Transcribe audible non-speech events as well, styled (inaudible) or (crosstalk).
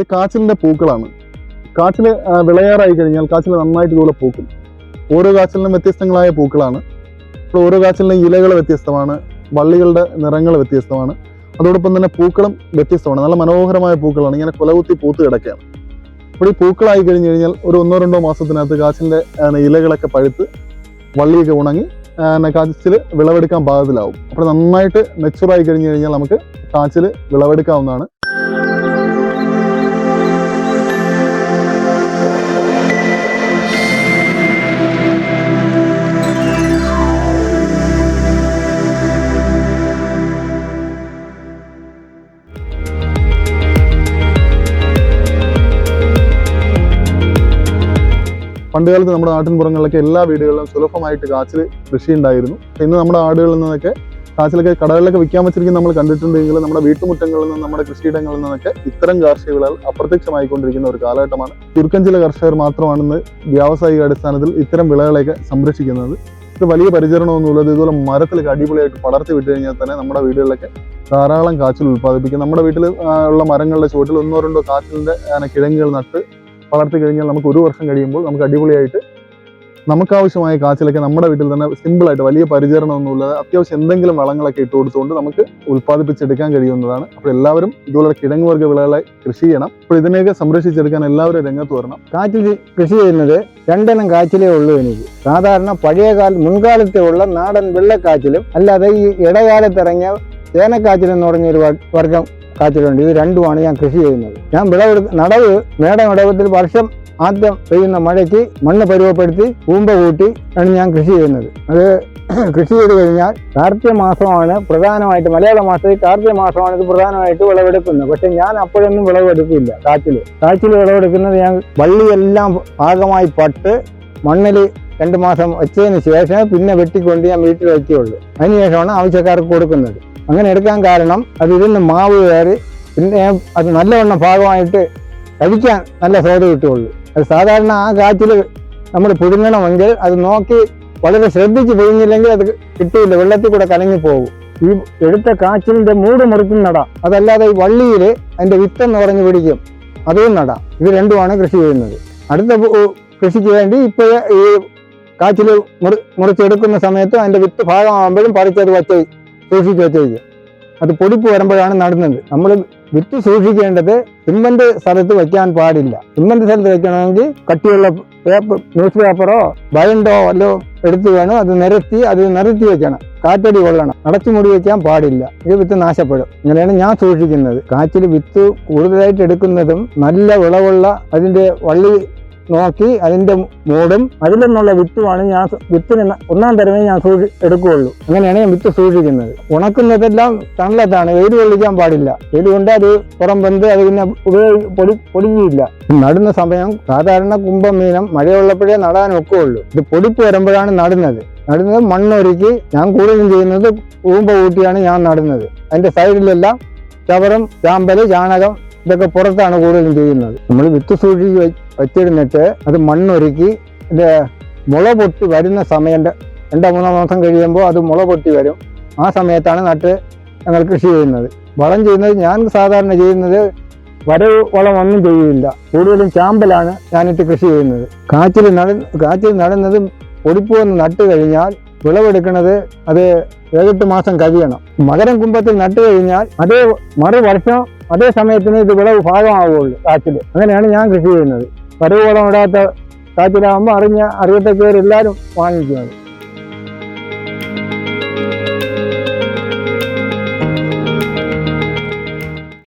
ഇത് കാച്ചിലിന്റെ പൂക്കളാണ്. കാച്ചിൽ വിളയാറായി കഴിഞ്ഞാൽ കാച്ചിൽ നന്നായിട്ട് ഇതുപോലെ പൂക്കും. ഓരോ കാച്ചിലിനും വ്യത്യസ്തങ്ങളായ പൂക്കളാണ്. ഇപ്പോൾ ഓരോ കാച്ചിലിനും ഇലകൾ വ്യത്യസ്തമാണ്. വള്ളികളുടെ നിറങ്ങൾ വ്യത്യസ്തമാണ്. അതോടൊപ്പം തന്നെ പൂക്കളും വ്യത്യസ്തമാണ്. നല്ല മനോഹരമായ പൂക്കളാണ്. ഇങ്ങനെ കുലകുത്തി പൂത്ത് കിടക്കുകയാണ്. അപ്പോൾ ഈ പൂക്കളായി കഴിഞ്ഞ് കഴിഞ്ഞാൽ ഒരു ഒന്നോ രണ്ടോ മാസത്തിനകത്ത് കാച്ചിലിന്റെ ഇലകളൊക്കെ പഴുത്ത് വള്ളിയൊക്കെ ഉണങ്ങി കാച്ചിൽ വിളവെടുക്കാൻ പാകത്തിലാവും അപ്പോൾ നന്നായിട്ട് മെച്ചുറായി കഴിഞ്ഞ് കഴിഞ്ഞാൽ നമുക്ക് കാച്ചിൽ വിളവെടുക്കാവുന്നതാണ്. പണ്ടുകാലത്ത് നമ്മുടെ നാട്ടിൻ പുറങ്ങളിലൊക്കെ എല്ലാ വീടുകളിലും സുലഭമായിട്ട് കാച്ചിൽ കൃഷി ഉണ്ടായിരുന്നു ഇന്ന് നമ്മുടെ ആടുകളിൽ നിന്നൊക്കെ കാച്ചിലൊക്കെ കടകളിലൊക്കെ വിൽക്കാൻ വെച്ചിരിക്കും നമ്മൾ കണ്ടിട്ടുണ്ടെങ്കിൽ നമ്മുടെ വീട്ടുമുറ്റങ്ങളിൽ നിന്നും നമ്മുടെ കൃഷിയിടങ്ങളിൽ നിന്നൊക്കെ ഇത്തരം കാർഷിക വിളകൾ അപ്രത്യക്ഷമായിക്കൊണ്ടിരിക്കുന്ന ഒരു കാലഘട്ടമാണ്. ചുരുക്കം ചില കർഷകർ മാത്രമാണെന്ന് വ്യാവസായിക അടിസ്ഥാനത്തിൽ ഇത്തരം വിളകളെയൊക്കെ സംരക്ഷിക്കുന്നത്. ഇത് വലിയ പരിചരണമൊന്നുമില്ല. ഇത് ഇതുപോലെ മരത്തിലൊക്കെ അടിപൊളിയായിട്ട് പടർത്തി വിട്ട് കഴിഞ്ഞാൽ തന്നെ നമ്മുടെ വീടുകളിലൊക്കെ ധാരാളം കാച്ചിൽ ഉൽപ്പാദിപ്പിക്കും. നമ്മുടെ വീട്ടിൽ ഉള്ള മരങ്ങളുടെ ചുവട്ടിൽ ഒന്നോ രണ്ടോ കാച്ചിലിന്റെ കിഴങ്ങുകൾ നട്ട് വളർത്തി കഴിഞ്ഞാൽ നമുക്ക് ഒരു വർഷം കഴിയുമ്പോൾ നമുക്ക് അടിപൊളിയായിട്ട് നമുക്ക് ആവശ്യമായ കാച്ചിലൊക്കെ നമ്മുടെ വീട്ടിൽ തന്നെ സിമ്പിളായിട്ട് വലിയ പരിചരണമൊന്നുമില്ലാതെ അത്യാവശ്യം എന്തെങ്കിലും വളങ്ങളൊക്കെ ഇട്ട് കൊടുത്തുകൊണ്ട് നമുക്ക് ഉൽപ്പാദിപ്പിച്ചെടുക്കാൻ കഴിയുന്നതാണ്. അപ്പോൾ എല്ലാവരും ഇതുപോലെ കിഴങ്ങ് വർഗ വിളകളെ കൃഷി ചെയ്യണം. അപ്പോൾ ഇതിനെയൊക്കെ സംരക്ഷിച്ചെടുക്കാൻ എല്ലാവരും രംഗത്ത് വരണം. കാച്ചിൽ കൃഷി ചെയ്യുന്നത് രണ്ടെണ്ണം കാച്ചിലേ ഉള്ളൂ എനിക്ക്. സാധാരണ പഴയ കാല മുൻകാലത്തെ ഉള്ള നാടൻ വെള്ളക്കാച്ചിലും അല്ലാതെ ഈ ഇടകാലത്തിറങ്ങിയ ഇറങ്ങിയ തേനക്കാച്ചിൽ എന്ന് പറഞ്ഞൊരു വർഗം കാച്ചിലുണ്ട് ഇത് രണ്ടുമാണ് ഞാൻ കൃഷി ചെയ്യുന്നത്. ഞാൻ വിളവ് നടവ് മേട നടവത്തിൽ വർഷം ആദ്യം പെയ്യുന്ന മഴയ്ക്ക് മണ്ണ് പരുവപ്പെടുത്തി കൂമ്പ കൂട്ടി ആണ് ഞാൻ കൃഷി ചെയ്യുന്നത്. അത് (clears throat) കൃഷി ചെയ്ത് കഴിഞ്ഞാൽ കാർത്തിക മാസമാണ് പ്രധാനമായിട്ട് മലയാള മാസത്തിൽ കാർത്തിക മാസമാണ് ഇത് പ്രധാനമായിട്ട് വിളവെടുക്കുന്നത്. പക്ഷെ ഞാൻ അപ്പോഴൊന്നും വിളവെടുക്കില്ല കാറ്റിൽ കാച്ചിൽ വിളവെടുക്കുന്നത് ഞാൻ വള്ളിയെല്ലാം ഭാഗമായി പട്ട് മണ്ണിൽ രണ്ട് മാസം വെച്ചതിന് ശേഷം പിന്നെ വെട്ടിക്കൊണ്ട് ഞാൻ വീട്ടിൽ വയ്ക്കുകയുള്ളൂ. അതിനുശേഷമാണ് ആവശ്യക്കാർക്ക് കൊടുക്കുന്നത്. അങ്ങനെ എടുക്കാൻ കാരണം അത് ഇതിന് മാവ് കയറി പിന്നെ അത് നല്ലവണ്ണം ഭാഗമായിട്ട് കഴിക്കാൻ നല്ല സ്വാദ് കിട്ടുകയുള്ളൂ. അത് സാധാരണ ആ കാറ്റിൽ നമ്മൾ പുഴുങ്ങണമെങ്കിൽ അത് നോക്കി വളരെ ശ്രദ്ധിച്ച് പുഴുങ്ങില്ലെങ്കിൽ അത് കിട്ടിയില്ല വെള്ളത്തിൽ കൂടെ കലങ്ങി പോകും. ഈ എടുത്ത കാച്ചിലിന്റെ മൂട് മുറിക്കും നടാം അതല്ലാതെ ഈ വള്ളിയിൽ അതിന്റെ വിത്തെന്ന് പറഞ്ഞ് പിടിക്കും. അതും നടാം. ഇത് രണ്ടുമാണ് കൃഷി ചെയ്യുന്നത്. അടുത്ത കൃഷിക്ക് വേണ്ടി ഇപ്പോൾ ഈ കാച്ചിൽ മുറി മുറിച്ചെടുക്കുന്ന സമയത്ത് അതിന്റെ വിത്ത് ഭാഗമാകുമ്പോഴും പറിച്ചത് വച്ച് സൂക്ഷിച്ച് വെച്ചേക്കും അത് പൊടിപ്പ് വരുമ്പോഴാണ് നടുന്നത്. നമ്മൾ വിത്ത് സൂക്ഷിക്കേണ്ടത് സിമന്റ് സ്ഥലത്ത് വെക്കാൻ പാടില്ല. സിമന്റ് സ്ഥലത്ത് വെക്കണമെങ്കിൽ കട്ടിയുള്ള പേപ്പർ ന്യൂസ് പേപ്പറോ ബയണ്ടോ വല്ലോ എടുത്ത് വേണം അത് നിരത്തി അത് നിരത്തി വെക്കണം. കാറ്റടി കൊള്ളണം. അടച്ചു മുടി വെക്കാൻ പാടില്ല. ഇത് വിത്ത് നാശപ്പെടും. ഇങ്ങനെയാണ് ഞാൻ സൂക്ഷിക്കുന്നത്. കാച്ചിൽ വിത്ത് കൂടുതലായിട്ട് എടുക്കുന്നതും നല്ല വിളവുള്ള അതിന്റെ വള്ളി നോക്കി അതിന്റെ മൂടും അതിൽ നിന്നുള്ള വിത്തുമാണ് ഞാൻ വിത്തിന് ഒന്നാം തരമേ ഞാൻ സൂക്ഷി എടുക്കുകയുള്ളൂ. അങ്ങനെയാണ് ഞാൻ വിത്ത് സൂക്ഷിക്കുന്നത് ഉണക്കുന്നതെല്ലാം തണലത്താണ്. വെയിൽ കൊള്ളിക്കാൻ പാടില്ല. വെയിൽ കൊണ്ട് അത് പുറം വെന്ത് അത് പിന്നെ ഉപയോഗി പൊടി പൊടിയില്ല നടുന്ന സമയം സാധാരണ കുംഭമീനം മഴയുള്ളപ്പോഴേ നടാൻ ഒക്കുകയുള്ളൂ. ഇത് പൊടിപ്പ് വരുമ്പോഴാണ് നടുന്നത്. നടുന്നത് മണ്ണൊരുക്കി ഞാൻ കൂടുതലും ചെയ്യുന്നത് കൂമ്പ കൂട്ടിയാണ് ഞാൻ നടുന്നത്. അതിന്റെ സൈഡിലെല്ലാം ചവറും ചാമ്പൽ ചാണകം ഇതൊക്കെ പുറത്താണ് കൂടുതലും ചെയ്യുന്നത്. നമ്മൾ വിത്ത് സൂക്ഷിച്ച് വെച്ചിരുന്നിട്ട് അത് മണ്ണൊരുക്കി ഇത് മുള പൊട്ടി വരുന്ന സമയം രണ്ടോ മൂന്നോ മാസം കഴിയുമ്പോൾ അത് മുള പൊട്ടി വരും. ആ സമയത്താണ് നട്ട് ഞങ്ങൾ കൃഷി ചെയ്യുന്നത്. വളം ചെയ്യുന്നത് ഞാൻ സാധാരണ ചെയ്യുന്നത് വരവ് വളം ഒന്നും ചെയ്യില്ല. കൂടുതലും ചാമ്പലാണ് ഞാനിട്ട് കൃഷി ചെയ്യുന്നത്. കാച്ചിൽ നട കാച്ചിൽ നടുന്നത് വന്ന് നട്ട് കഴിഞ്ഞാൽ വിളവെടുക്കുന്നത് അത് ഏഴെട്ട് മാസം കഴിയണം. മകരം കുംഭത്തിൽ നട്ട് കഴിഞ്ഞാൽ അതേ മറുവർഷം അതേ സമയത്തിന് ഇത് വിളവ് ഭാഗമാവുകയുള്ളൂ കാച്ചിൽ. അങ്ങനെയാണ് ഞാൻ കൃഷി ചെയ്യുന്നത്. വരവ് വളം ഇടാത്ത കാച്ചിലാകുമ്പോൾ അറിഞ്ഞ അറിയത്തക്കവരെല്ലാവരും വാങ്ങിക്കുന്നത്.